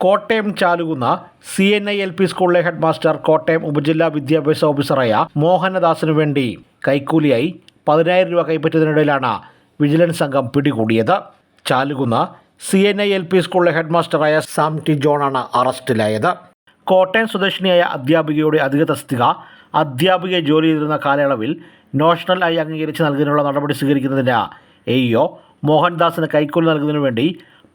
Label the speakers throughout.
Speaker 1: Kottayam Chalukunnu C N I L P സ്കൂളിലെ head master Kottayam ഉപജില്ലാ വിദ്യാഭ്യാസ ഓഫീസറായ മോഹനദാസിനു വേണ്ടി കൈക്കൂലിയായി പതിനായിരം രൂപ കൈപ്പറ്റിയതിനിടയിലാണ് വിജിലൻസ് സംഘം പിടികൂടിയത്. Chalukunnu C N I L P സ്കൂളിലെ ഹെഡ് മാസ്റ്ററായ സാം ടി ജോണാണ് അറസ്റ്റിലായത്. കോട്ടയം സ്വദേശിനിയായ അധ്യാപികയുടെ അധിക തസ്തിക അധ്യാപികയെ ജോലി ചെയ്തിരുന്ന കാലയളവിൽ നോഷണൽ ആയി അംഗീകരിച്ച് നൽകുന്നതിനുള്ള നടപടി സ്വീകരിക്കുന്നതിന് എ ഇഒ മോഹൻദാസിന് കൈക്കൂലി നൽകുന്നതിനു വേണ്ടി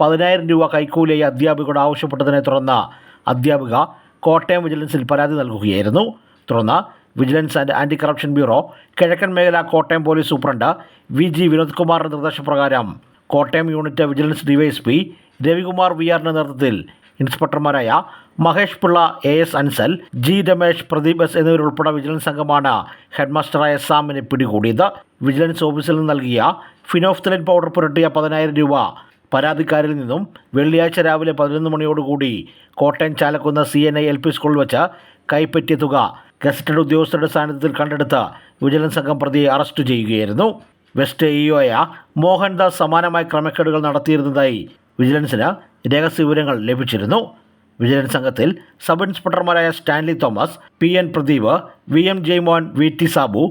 Speaker 1: പതിനായിരം രൂപ കൈക്കൂലിയായി അധ്യാപികയോട് ആവശ്യപ്പെട്ടതിനെ തുടർന്ന് അധ്യാപിക കോട്ടയം വിജിലൻസിൽ പരാതി നൽകുകയായിരുന്നു. തുടർന്ന് vigilance and anti corruption bureau കിഴക്കൻ മേഖല Kottayam police superintendent V G Vinod കുമാറിന്റെ നിർദ്ദേശപ്രകാരം Kottayam unit vigilance DYSP Ravikumar V ആറിന്റെ നേതൃത്വത്തിൽ ഇൻസ്പെക്ടർമാരായ Mahesh Pillai A S Ansal G Ramesh Pradeep S എന്നിവരുൾപ്പെടെ വിജിലൻസ് സംഘമാണ് ഹെഡ്മാസ്റ്ററായ സാമിനെ പിടികൂടിയത്. വിജിലൻസ് ഓഫീസിൽ നിന്ന് നൽകിയ ഫിനോഫ്തലിൻ പൗഡർ പുരട്ടിയ പതിനായിരം രൂപ പരാതിക്കാരിൽ നിന്നും വെള്ളിയാഴ്ച രാവിലെ പതിനൊന്ന് മണിയോടുകൂടി Kottayam Chalakkunnu C N I L P സ്കൂളിൽ വെച്ച് കൈപ്പറ്റിയ തുക ഗസറ്റഡ് ഉദ്യോഗസ്ഥരുടെ സാന്നിധ്യത്തിൽ കണ്ടെടുത്ത് വിജിലൻസ് സംഘം പ്രതിയെ അറസ്റ്റ് ചെയ്യുകയായിരുന്നു. വെസ്റ്റ് ഇഒയ മോഹൻദാസ് സമാനമായ ക്രമക്കേടുകൾ നടത്തിയിരുന്നതായി വിജിലൻസിന് രഹസ്യ വിവരങ്ങൾ ലഭിച്ചിരുന്നു. വിജിലൻസ് സംഘത്തിൽ sub ഇൻസ്പെക്ടർമാരായ Stanley Thomas P N Pradeep V M Jaimon V T Sabu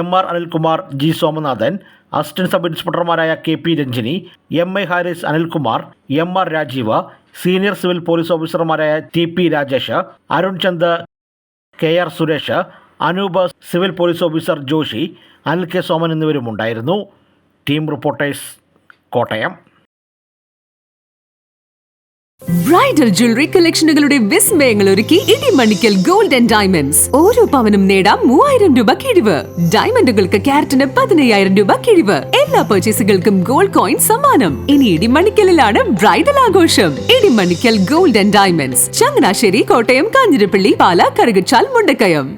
Speaker 1: M R Anilkumar G Somanathan assistant sub ഇൻസ്പെക്ടർമാരായ K P Ranjini M I Haris Anilkumar M R Rajeev senior civil police ഓഫീസർമാരായ T P Rajesh Arun Chand K R Suresh Anoop civil police officer Joshi Anil K Soman എന്നിവരും ഉണ്ടായിരുന്നു team reporters Kottayam.
Speaker 2: Bridal jewellery കളക്ഷനുകളുടെ വിസ്മയങ്ങൾ ഒരുക്കി Idimannickal gold and diamonds. ഓരോ പവനും നേടാം മൂവായിരം രൂപ കിഴിവ്. ഡയമണ്ടുകൾക്ക് ക്യാരറ്റിന് പതിനയ്യായിരം രൂപ കിഴിവ്. എല്ലാ പർച്ചേസുകൾക്കും ഗോൾഡ് കോയിൻ സമ്മാനം. ഇനി ഇടിമണിക്കലിലാണ് ബ്രൈഡൽ ആഘോഷം. Idimannickal gold and diamonds. Changanassery Kottayam Kanjirappally Pala Karukachal Mundakayam.